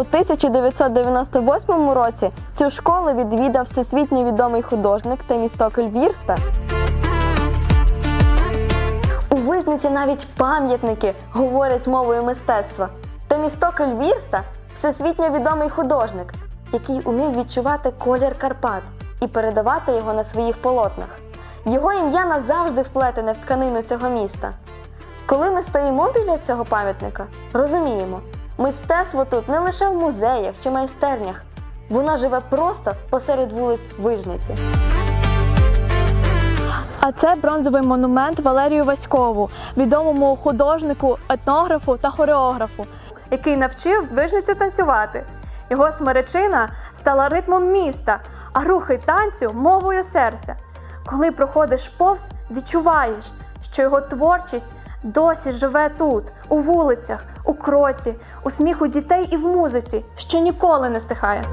1998 році цю школу відвідав всесвітньо відомий художник Темістокель Вірста. У Вижниці навіть пам'ятники говорять мовою мистецтва. Темістокель Вірста всесвітньо відомий художник, який умів відчувати колір Карпат і передавати його на своїх полотнах. Його ім'я назавжди вплетене в тканину цього міста. Коли ми стоїмо біля цього пам'ятника, розуміємо, мистецтво тут не лише в музеях чи майстернях, воно живе просто посеред вулиць Вижниці. А це бронзовий монумент Валерію Васькову, відомому художнику, етнографу та хореографу, який навчив вижницю танцювати. Його смеречина стала ритмом міста, а рухи танцю мовою серця. Коли проходиш повз, відчуваєш, що його творчість досі живе тут, у вулицях, у кроці, у сміху дітей і в музиці, що ніколи не стихає.